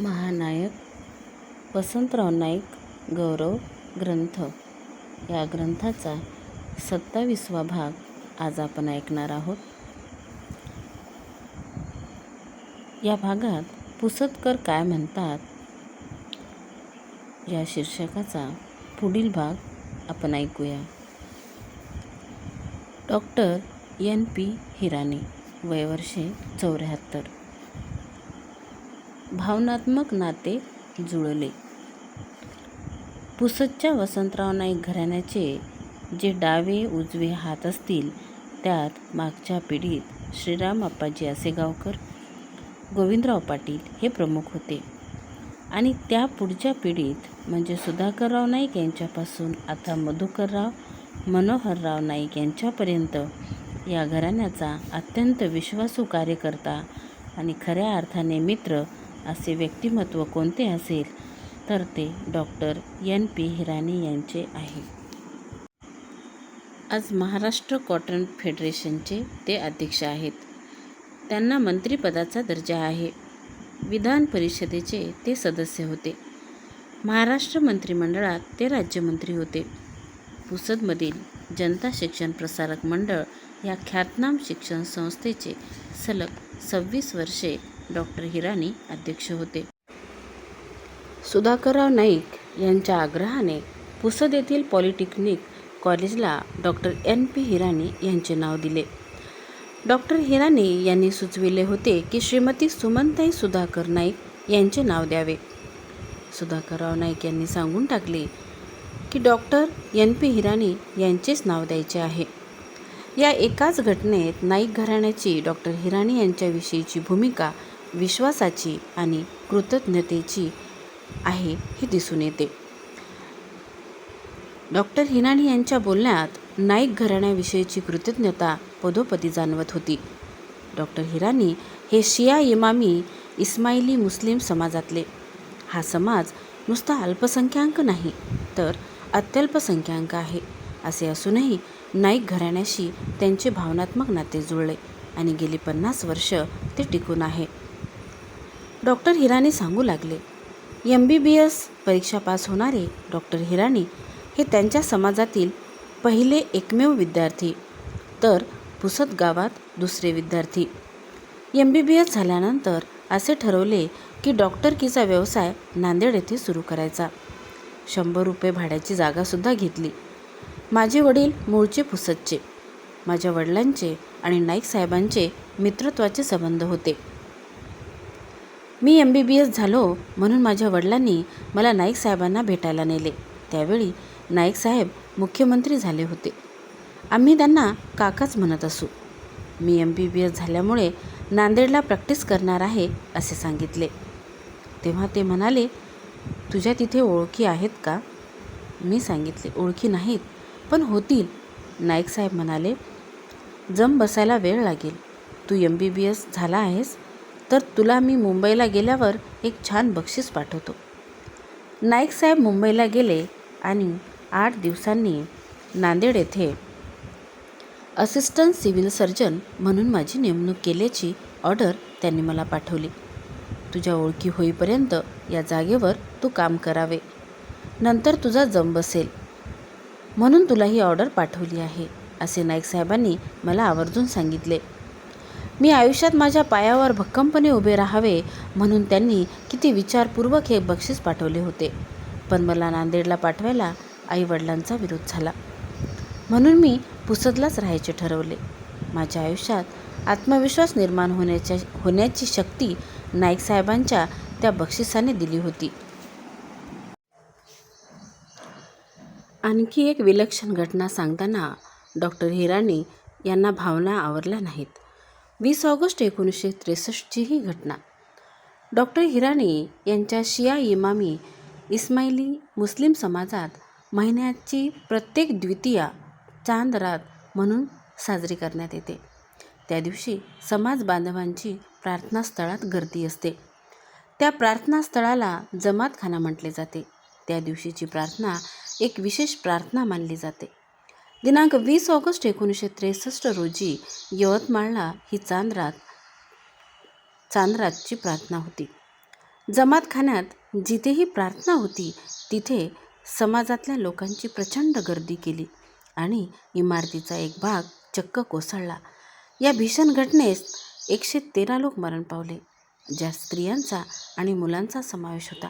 महानायक वसंतराव नाईक गौरव ग्रंथ. या ग्रंथाचा सत्तावीसवा भाग आज आपण ऐकणार आहोत. या भागात पुसदकर काय म्हणतात? या शीर्षकाचा पुढील भाग आपण ऐकूया. डॉक्टर एन पी हिरानी वयवर्षे चौऱ्याहत्तर. भावनात्मक नाते जुळले. पुसदच्या वसंतराव नाईक घराण्याचे जे डावे उजवे हात असतील त्यात मागच्या पिढीत श्रीराम आप्पाजी आसेगावकर गोविंदराव पाटील हे प्रमुख होते. आणि त्या पुढच्या पिढीत म्हणजे सुधाकरराव नाईक यांच्यापासून आता मधुकरराव मनोहरराव नाईक यांच्यापर्यंत या घराण्याचा अत्यंत विश्वासू कार्यकर्ता आणि खऱ्या अर्थाने मित्र असे व्यक्तिमत्व कोणते असेल तर ते डॉक्टर एन पी हिरानी यांचे आहे. आज महाराष्ट्र कॉटन फेडरेशनचे ते अध्यक्ष आहेत. त्यांना मंत्रिपदाचा दर्जा आहे. विधान परिषदेचे ते सदस्य होते. महाराष्ट्र मंत्रिमंडळात ते राज्यमंत्री होते. पुसदमधील जनता शिक्षण प्रसारक मंडळ या ख्यातनाम शिक्षण संस्थेचे सलग सव्वीस वर्षे डॉक्टर हिरानी अध्यक्ष होते. सुधाकरराव नाईक यांच्या आग्रहाने पुसद येथील पॉलिटेक्निक कॉलेजला डॉक्टर एन. पी. हिरानी यांचे नाव दिले. डॉक्टर हिरानी यांनी सुचविले होते की श्रीमती सुमनताई सुधाकर नाईक यांचे नाव द्यावे. सुधाकरराव नाईक यांनी सांगून टाकले की डॉक्टर एन. पी. हिरानी यांचेच नाव द्यायचे आहे. या एकाच घटनेत नाईक घराण्याची डॉक्टर हिराणी यांच्याविषयीची भूमिका विश्वासाची आणि कृतज्ञतेची आहे हे दिसून येते. डॉक्टर हिराणी यांच्या बोलण्यात नाईक घराण्याविषयीची कृतज्ञता पदोपदी जाणवत होती. डॉक्टर हिराणी हे शिया इमामी इस्माइली मुस्लिम समाजातले. हा समाज नुसता अल्पसंख्याक नाही तर अत्यल्पसंख्याक आहे असे असूनही नाईक घराण्याशी त्यांचे भावनात्मक नाते जुळले आणि गेली पन्नास वर्ष ते टिकून आहे. डॉक्टर हिराणी सांगू लागले एम बी बी एस परीक्षा पास होणारे डॉक्टर हिराणी हे त्यांच्या समाजातील पहिले एकमेव विद्यार्थी तर पुसत गावात दुसरे विद्यार्थी. एम बी बी एस झाल्यानंतर असे ठरवले की डॉक्टरकीचा व्यवसाय नांदेड येथे सुरू करायचा. शंभर रुपये भाड्याची जागासुद्धा घेतली. माझे वडील मूळचे पुसतचे माझ्या वडिलांचे आणि नाईक साहेबांचे मित्रत्वाचे संबंध होते. मी एम बी बी एस झालो म्हणून माझ्या वडिलांनी मला नाईक साहेबांना भेटायला नेले. त्यावेळी नाईक साहेब मुख्यमंत्री झाले होते. आम्ही त्यांना काकाच म्हणत असू. मी एम बी बी एस झाल्यामुळे नांदेडला प्रॅक्टिस करणार आहे असे सांगितले. तेव्हा ते म्हणाले तुझ्या तिथे ओळखी आहेत का? मी सांगितले ओळखी नाहीत पण होतील. नाईक साहेब म्हणाले जम बसायला वेळ लागेल. तू एम बी बी एस झाला आहेस तर तुला मी मुंबईला गेल्यावर एक छान बक्षीस पाठवतो. नाईक साहेब मुंबईला गेले आणि आठ दिवसांनी नांदेड येथे असिस्टंट सिव्हिल सर्जन म्हणून माझी नेमणूक केल्याची ऑर्डर त्यांनी मला पाठवली. तुझ्या ओळखी होईपर्यंत या जागेवर तू काम करावे. नंतर तुझा जम बसेल. म्हणून तुला ही ऑर्डर पाठवली आहे असे नाईक साहेबांनी मला आवर्जून सांगितले. मी आयुष्यात माझ्या पायावर भक्कमपणे उभे राहावे म्हणून त्यांनी किती विचारपूर्वक हे बक्षीस पाठवले होते. पण मला नांदेडला पाठवायला आईवडिलांचा विरोध झाला. म्हणून मी पुसदलाच राहायचे ठरवले. माझ्या आयुष्यात आत्मविश्वास निर्माण होण्याच्या होण्याची शक्ती नाईक साहेबांच्या त्या बक्षिसाने दिली होती. आणखी एक विलक्षण घटना सांगताना डॉक्टर हिराणी यांना भावना आवरल्या नाहीत. वीस ऑगस्ट एकोणीसशे त्रेसष्टची ही घटना. डॉक्टर हिराणी यांच्या शिया इमामी इस्माइली मुस्लिम समाजात महिन्याची प्रत्येक द्वितीया चांद रात म्हणून साजरी करण्यात येते. त्या दिवशी समाज बांधवांची प्रार्थनास्थळात गर्दी असते. त्या प्रार्थनास्थळाला जमातखाना म्हटले जाते. त्या दिवशीची प्रार्थना एक विशेष प्रार्थना मानली जाते. दिनांक वीस ऑगस्ट एकोणीसशे त्रेसष्ट रोजी यवतमाळला ही चांदरात चांदरातची प्रार्थना होती. जमातखान्यात जिथेही प्रार्थना होती तिथे समाजातल्या लोकांची प्रचंड गर्दी केली आणि इमारतीचा एक भाग चक्क कोसळला. या भीषण घटनेस एकशे तेरा लोक मरण पावले ज्या स्त्रियांचा आणि मुलांचा समावेश होता.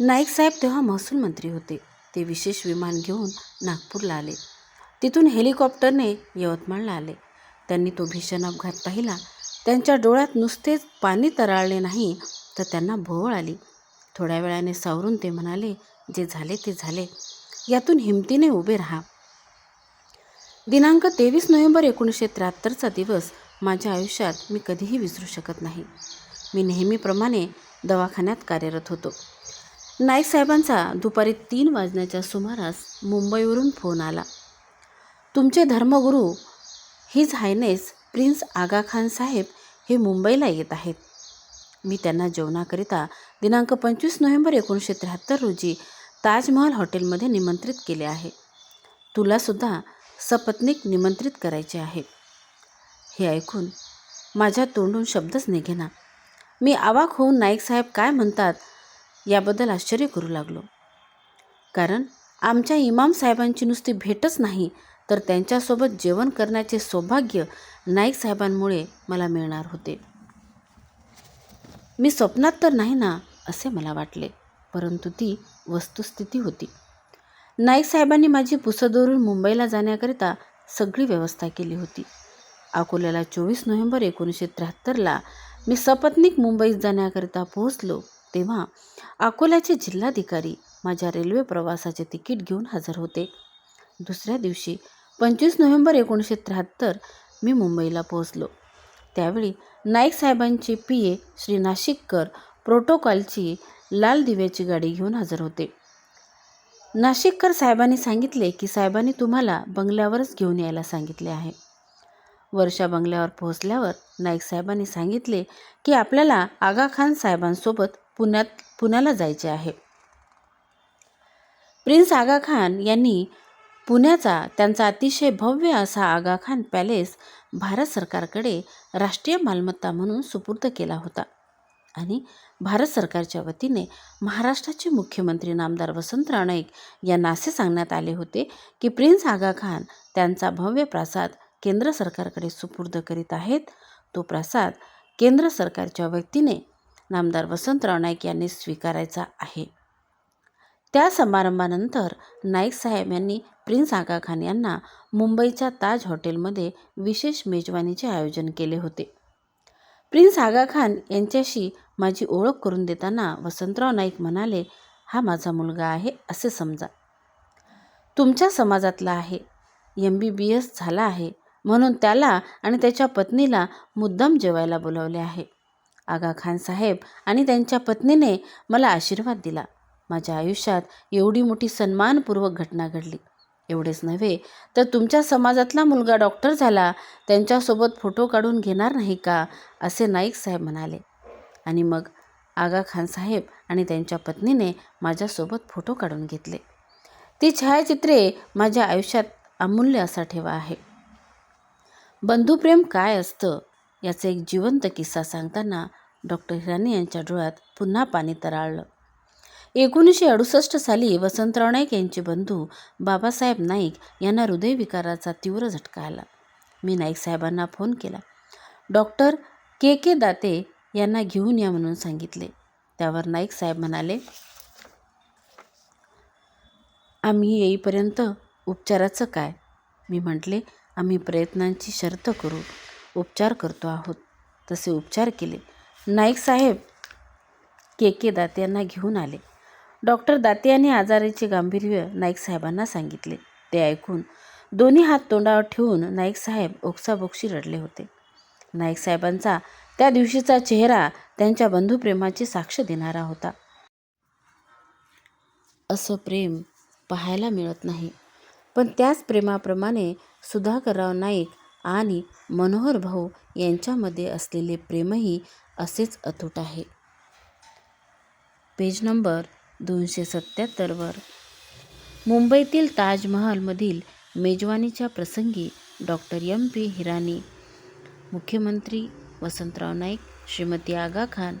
नाईक साहेब तेव्हा महसूल मंत्री होते. ते विशेष विमान घेऊन नागपूरला आले. तिथून हेलिकॉप्टरने यवतमाळला आले. त्यांनी तो भीषण अपघात पाहिला. त्यांच्या डोळ्यात नुसतेच पाणी तराळले नाही तर त्यांना भोवळ आली. थोड्या वेळाने सावरून ते म्हणाले जे झाले ते झाले. यातून हिमतीने उभे राहा. दिनांक तेवीस नोव्हेंबर एकोणीसशे त्र्याहत्तरचा दिवस माझ्या आयुष्यात मी कधीही विसरू शकत नाही. मी नेहमीप्रमाणे दवाखान्यात कार्यरत होतो. नाईक साहेबांचा दुपारी तीन वाजण्याच्या सुमारास मुंबईवरून फोन आला. तुमचे धर्मगुरू his highness prince Aga Khan साहेब हे मुंबईला येत आहेत. मी त्यांना जेवणाकरिता दिनांक पंचवीस नोव्हेंबर एकोणीसशे त्र्याहत्तर रोजी ताजमहल हॉटेलमध्ये निमंत्रित केले आहे. तुलासुद्धा सपत्नीक निमंत्रित करायचे आहे. हे ऐकून माझ्या तोंडून शब्दच निघेना. मी आवाक होऊन नाईक साहेब काय म्हणतात याबद्दल आश्चर्य करू लागलो. कारण आमच्या इमाम साहेबांची नुसती भेटच नाही तर त्यांच्यासोबत जेवण करण्याचे सौभाग्य नाईक साहेबांमुळे मला मिळणार होते. मी स्वप्नात तर नाही ना असे मला वाटले परंतु ती वस्तुस्थिती होती. नाईक साहेबांनी माझी पुसदोरून मुंबईला जाण्याकरिता सगळी व्यवस्था केली होती. अकोल्याला चोवीस नोव्हेंबर एकोणीसशे त्र्याहत्तरला मी सपत्नीक मुंबईत जाण्याकरिता पोहोचलो तेव्हा अकोल्याचे जिल्हाधिकारी माझ्या रेल्वे प्रवासाचे तिकीट घेऊन हजर होते. दुसऱ्या दिवशी पंचवीस नोव्हेंबर एकोणीसशे त्र्याहत्तर मी मुंबईला पोहोचलो. त्यावेळी नाईक साहेबांचे पी ए श्री नाशिककर प्रोटोकॉलची लाल दिव्याची गाडी घेऊन हजर होते. नाशिककर साहेबांनी सांगितले की साहेबांनी तुम्हाला बंगल्यावरच घेऊन यायला सांगितले आहे. वर्षा बंगल्यावर पोहोचल्यावर नाईक साहेबांनी सांगितले की आपल्याला आगा खान साहेबांसोबत पुण्यात पुण्याला जायचे आहे. प्रिन्स आगा खान यांनी पुण्याचा त्यांचा अतिशय भव्य असा आगाखान पॅलेस भारत सरकारकडे राष्ट्रीय मालमत्ता म्हणून सुपूर्द केला होता. आणि भारत सरकारच्या वतीने महाराष्ट्राचे मुख्यमंत्री नामदार वसंतराव नाईक यांना असे सांगण्यात आले होते की प्रिन्स आगा खान त्यांचा भव्य प्रासाद केंद्र सरकारकडे सुपूर्द करीत आहेत. तो प्रासाद केंद्र सरकारच्या वतीने नामदार वसंतराव नाईक यांनी स्वीकारायचा आहे. त्या समारंभानंतर नाईक साहेब यांनी प्रिन्स आगा खान यांना मुंबईच्या ताज हॉटेलमध्ये विशेष मेजवानीचे आयोजन केले होते. प्रिन्स आगा खान यांच्याशी माझी ओळख करून देताना वसंतराव नाईक म्हणाले हा माझा मुलगा आहे असे समजा. तुमच्या समाजातला आहे. एम बी बी एस झाला आहे. म्हणून त्याला आणि त्याच्या पत्नीला मुद्दाम जेवायला बोलावले आहे. आगा खान साहेब आणि त्यांच्या पत्नीने मला आशीर्वाद दिला. माझ्या आयुष्यात एवढी मोठी सन्मानपूर्वक घटना घडली. एवढेच नव्हे तर तुमच्या समाजातला मुलगा डॉक्टर झाला त्यांच्यासोबत फोटो काढून घेणार नाही का? असे नाईक साहेब म्हणाले. आणि मग आगा खान साहेब आणि त्यांच्या पत्नीने माझ्यासोबत फोटो काढून घेतले. ती छायाचित्रे माझ्या आयुष्यात अमूल्य असा ठेवा आहे. बंधुप्रेम काय असतं? याचा एक जिवंत किस्सा सांगताना डॉक्टर हिरानी यांच्या डोळ्यात पुन्हा पाणी तराळलं. एकोणीसशे अडुसष्ट साली वसंतराव नाईक यांचे बंधू बाबासाहेब नाईक यांना हृदयविकाराचा तीव्र झटका आला. मी नाईक साहेबांना फोन केला. डॉक्टर के के दाते यांना घेऊन या म्हणून सांगितले. त्यावर नाईक साहेब म्हणाले आम्ही येईपर्यंत उपचाराचं काय? मी म्हटले आम्ही प्रयत्नांची शर्त करू. उपचार करतो आहोत. तसे उपचार केले. नाईक साहेब के के दाते यांना घेऊन आले. डॉक्टर दाते यांनी आजाराचे गांभीर्य नाईक साहेबांना सांगितले. ते ऐकून दोन्ही हात तोंडावर ठेवून नाईक साहेब ओक्साबोक्षी रडले होते. नाईक साहेबांचा त्या दिवशीचा चेहरा त्यांच्या बंधुप्रेमाची साक्ष देणारा होता. असं प्रेम पाहायला मिळत नाही. पण त्याच प्रेमाप्रमाणे सुधाकरराव नाईक आणि मनोहर भाऊ यांच्यामध्ये असलेले प्रेमही असेच अतूट आहे. पेज नंबर दोनशे सत्त्याहत्तरवर मुंबईतील ताजमहालमधील मेजवानीच्या प्रसंगी डॉक्टर एम. पी. हिरानी मुख्यमंत्री वसंतराव नाईक श्रीमती आगा खान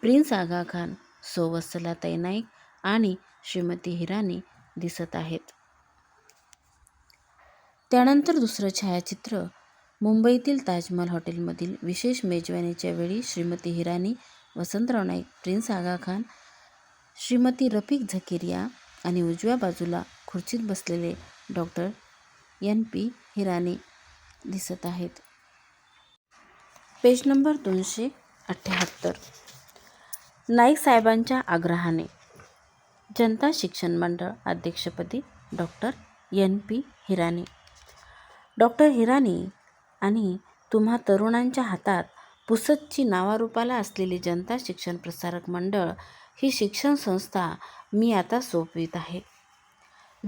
प्रिन्स आगा खान सोवत्सलाताई नाईक आणि श्रीमती हिरानी दिसत आहेत. त्यानंतर दुसरं छायाचित्र मुंबईतील ताजमहल हॉटेलमधील विशेष मेजवानीच्या वेळी श्रीमती हिरानी वसंतराव नाईक प्रिन्स आगा खान श्रीमती रफिक झकेरिया आणि उजव्या बाजूला खुर्चीत बसलेले डॉक्टर एन पी हिराने दिसत आहेत. पेज नंबर दोनशे अठ्ठ्याहत्तर नाईक साहेबांच्या आग्रहाने जनता शिक्षण मंडळ अध्यक्षपदी doctor N P Hirane. Doctor Hirane आणि तुम्हा तरुणांच्या हातात पुसतची नावारूपाला असलेली जनता शिक्षण प्रसारक मंडळ ही शिक्षण संस्था मी आता सोपवीत आहे.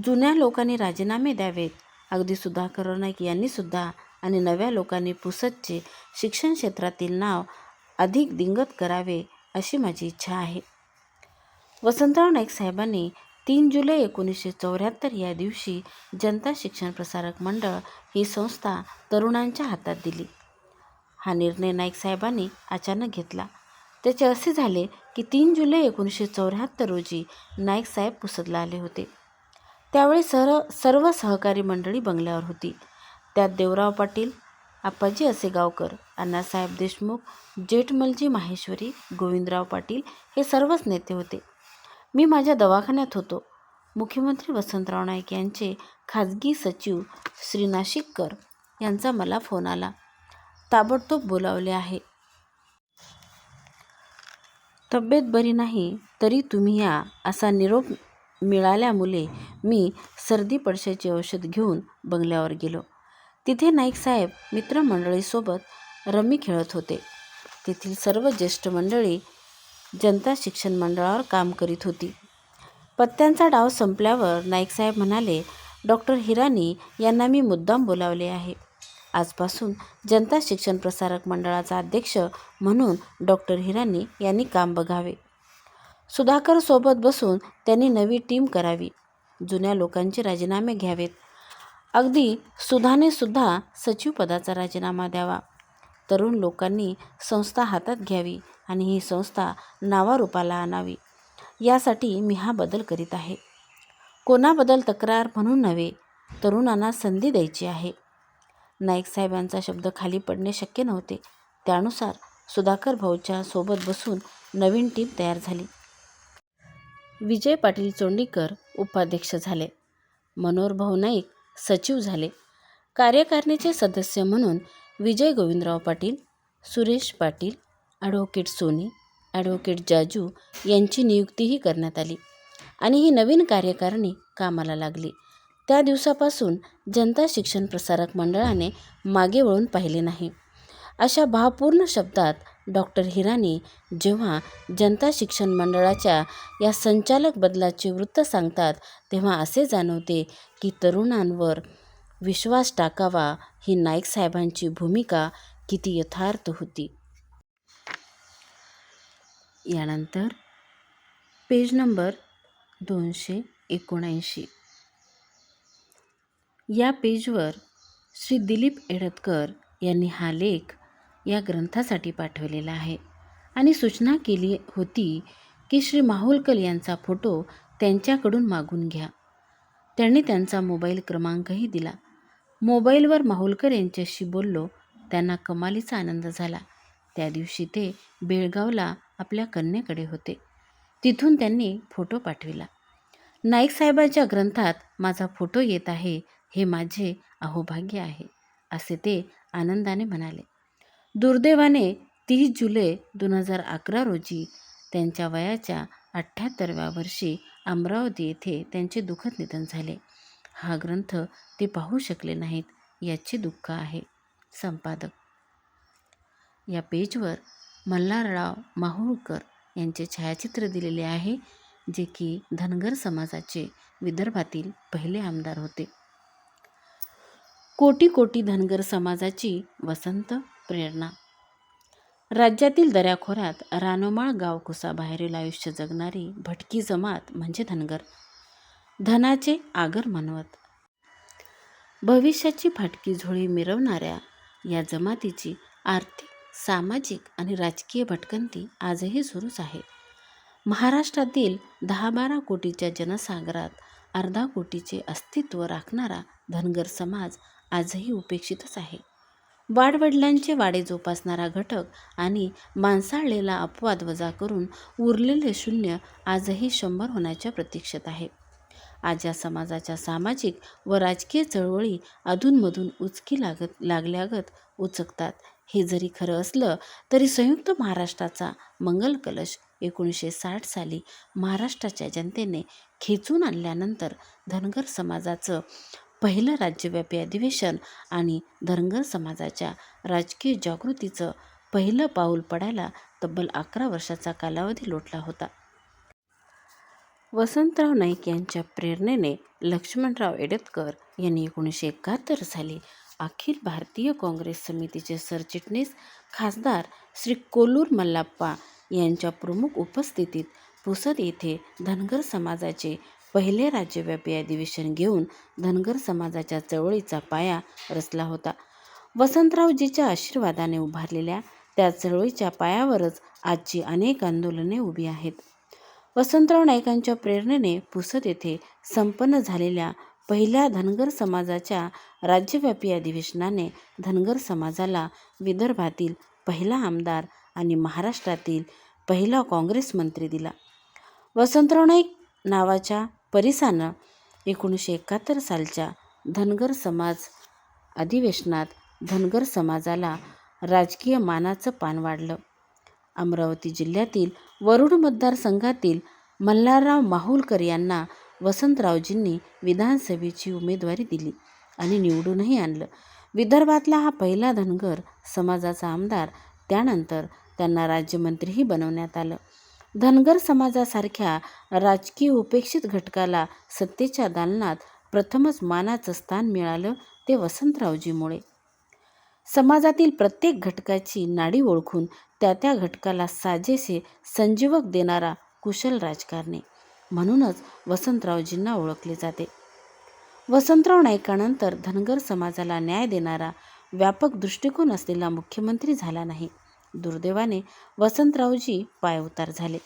जुन्या लोकांनी राजीनामे द्यावेत. अगदी सुधाकर नाईक यांनीसुद्धा आणि नव्या लोकांनी पुसतचे शिक्षण क्षेत्रातील नाव अधिक दिंगत करावे अशी माझी इच्छा आहे. वसंतराव नाईक साहेबांनी तीन जुलै एकोणीसशे चौऱ्याहत्तर या दिवशी जनता शिक्षण प्रसारक मंडळ ही संस्था तरुणांच्या हातात दिली. हा निर्णय नाईक साहेबांनी अचानक घेतला. त्याचे असे झाले की तीन जुलै एकोणीसशे चौऱ्याहत्तर रोजी नाईक साहेब पुसदला आले होते. त्यावेळी सर सर्व सहकारी मंडळी बंगल्यावर होती. त्यात देवराव पाटील आप्पाजी असेगावकर अण्णासाहेब देशमुख जेठमलजी माहेश्वरी गोविंदराव पाटील हे सर्वच नेते होते. मी माझ्या दवाखान्यात होतो. मुख्यमंत्री वसंतराव नाईक यांचे खाजगी सचिव श्री नाशिककर यांचा मला फोन आला. ताबडतोब बोलावले आहे. तब्येत बरी नाही तरी तुम्ही या असा निरोप मिळाल्यामुळे मी सर्दी पडशाचे औषध घेऊन बंगल्यावर गेलो. तिथे नाईक साहेब मित्रमंडळीसोबत रमी खेळत होते. तेथील सर्व ज्येष्ठ मंडळी जनता शिक्षण मंडळावर काम करीत होती. पत्त्यांचा डाव संपल्यावर नाईक साहेब म्हणाले डॉक्टर हिरानी यांना मी मुद्दाम बोलावले आहे. आजपासून जनता शिक्षण प्रसारक मंडळाचा अध्यक्ष म्हणून डॉक्टर हिरानी यांनी काम बघावे. सुधाकर सोबत बसून त्यांनी नवी टीम करावी. जुन्या लोकांचे राजीनामे घ्यावेत. अगदी सुधाने सुद्धा सचिवपदाचा राजीनामा द्यावा. तरुण लोकांनी संस्था हातात घ्यावी आणि ही संस्था नावारूपाला आणावी. यासाठी मी हा बदल करीत आहे. कोणाबद्दल तक्रार म्हणून नव्हे तरुणांना संधी द्यायची आहे. नाईक साहेबांचा शब्द खाली पडणे शक्य नव्हते. त्यानुसार सुधाकर भाऊच्या सोबत बसून नवीन टीम तयार झाली. विजय पाटील चोंडीकर उपाध्यक्ष झाले. मनोहरभाऊ नाईक सचिव झाले. कार्यकारिणीचे सदस्य म्हणून विजय गोविंदराव पाटील सुरेश पाटील ॲडव्होकेट सोनी ॲडव्होकेट जाजू यांची नियुक्तीही करण्यात आली आणि ही नवीन कार्यकारिणी कामाला लागली. त्या दिवसापासून जनता शिक्षण प्रसारक मंडळाने मागे वळून पाहिले नाही. अशा भावपूर्ण शब्दात डॉक्टर हिरानी जेव्हा जनता शिक्षण मंडळाच्या या संचालक बदलाचे वृत्त सांगतात तेव्हा असे जाणवते की तरुणांवर विश्वास टाकावा ही नाईक साहेबांची भूमिका किती यथार्थ होती. यानंतर पेज नंबर दोनशे एकोणऐंशी. या पेजवर श्री दिलीप एडतकर यांनी हा लेख या ग्रंथासाठी पाठवलेला आहे. आणि सूचना केली होती की श्री माहुलकर यांचा फोटो त्यांच्याकडून मागून घ्या. त्यांनी त्यांचा मोबाईल क्रमांकही दिला. मोबाईलवर माहुलकर यांच्याशी बोललो त्यांना कमालीचा आनंद झाला. त्या दिवशी ते बेळगावला आपल्या कन्येकडे होते. तिथून त्यांनी फोटो पाठविला. नाईकसाहेबांच्या ग्रंथात माझा फोटो येत आहे हे माझे अहोभाग्य आहे असे ते आनंदाने म्हणाले. दुर्दैवाने तीस जुलै दोन हजार अकरा रोजी त्यांच्या वयाच्या अठ्ठ्याहत्तरव्या वर्षी अमरावती येथे त्यांचे दुःखद निधन झाले. हा ग्रंथ ते पाहू शकले नाहीत याचे दुःख आहे. संपादक. या पेजवर मल्हारराव माहुळकर यांचे छायाचित्र दिलेले आहे जे की धनगर समाजाचे विदर्भातील पहिले आमदार होते. कोटी कोटी धनगर समाजाची वसंत प्रेरणा. राज्यातील दऱ्याखोऱ्यात रानोमाळ गावकुसा बाहेरील आयुष्य जगणारी भटकी जमात म्हणजे धनगर. धनाचे आगर मानवत. भविष्याची फाटकी झोळी मिरवणाऱ्या या जमातीची आर्थिक सामाजिक आणि राजकीय भटकंती आजही सुरूच आहे. महाराष्ट्रातील दहा बारा कोटीच्या जनसागरात अर्धा कोटीचे अस्तित्व राखणारा धनगर समाज आजही उपेक्षितच आहे. वाडवडिलांचे वाडे जोपासणारा घटक आणि माणसाळलेला अपवाद वजा करून उरलेले शून्य आजही शंभर होण्याच्या प्रतीक्षेत आहे. आज या समाजाच्या सामाजिक व राजकीय चळवळी अधूनमधून उचकी लागत लागल्यागत उचकतात. हे जरी खरं असलं तरी संयुक्त महाराष्ट्राचा मंगल कलश एकोणीसशे साठ साली महाराष्ट्राच्या जनतेने खेचून आणल्यानंतर धनगर समाजाचं पहिलं राज्यव्यापी अधिवेशन आणि धनगर समाजाच्या राजकीय जागृतीचं पहिलं पाऊल पडायला तब्बल अकरा वर्षाचा कालावधी लोटला होता. वसंतराव नाईक यांच्या प्रेरणेने लक्ष्मणराव एडतकर यांनी एकोणीसशे एकाहत्तर साली अखिल भारतीय काँग्रेस समितीचे सरचिटणीस खासदार श्री कोलूर मल्लाप्पा यांच्या प्रमुख उपस्थितीत पुसद येथे धनगर समाजाचे पहिले राज्यव्यापी अधिवेशन घेऊन धनगर समाजाच्या चळवळीचा पाया रचला होता. वसंतरावजीच्या आशीर्वादाने उभारलेल्या त्या चळवळीच्या पायावरच आजची अनेक आंदोलने उभी आहेत. वसंतराव नाईकांच्या प्रेरणेने पुसद येथे संपन्न झालेल्या पहिल्या धनगर समाजाच्या राज्यव्यापी अधिवेशनाने धनगर समाजाला विदर्भातील पहिला आमदार आणि महाराष्ट्रातील पहिला काँग्रेस मंत्री दिला. वसंतराव नाईक नावाच्या परिसानं एकोणीसशे एकाहत्तर सालच्या धनगर समाज अधिवेशनात धनगर समाजाला राजकीय मानाचं पान वाढलं. अमरावती जिल्ह्यातील वरुड मतदारसंघातील मल्हारराव माहुलकर यांना वसंतरावजींनी विधानसभेची उमेदवारी दिली आणि निवडूनही आणलं. विदर्भातला हा पहिला धनगर समाजाचा आमदार त्यानंतर त्यांना राज्यमंत्रीही बनवण्यात आलं. धनगर समाजासारख्या राजकीय उपेक्षित घटकाला सत्तेच्या दालनात प्रथमच मानाचं स्थान मिळालं ते वसंतरावजीमुळे. समाजातील प्रत्येक घटकाची नाडी ओळखून त्या त्या घटकाला साजेसे संजीवक देणारा कुशल राजकारणी म्हणूनच वसंतरावजींना ओळखले जाते. वसंतराव नाईकानंतर धनगर समाजाला न्याय देणारा व्यापक दृष्टिकोन असलेला मुख्यमंत्री झाला नाही. दुर्दैवाने वसंतरावजी पायउतार झाले.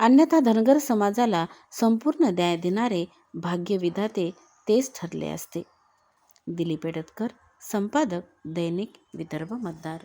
अन्यथा धनगर समाजाला संपूर्ण न्याय देणारे भाग्यविधाते तेच ठरले असते. दिलीप एडतकर संपादक दैनिक विदर्भ मतदार.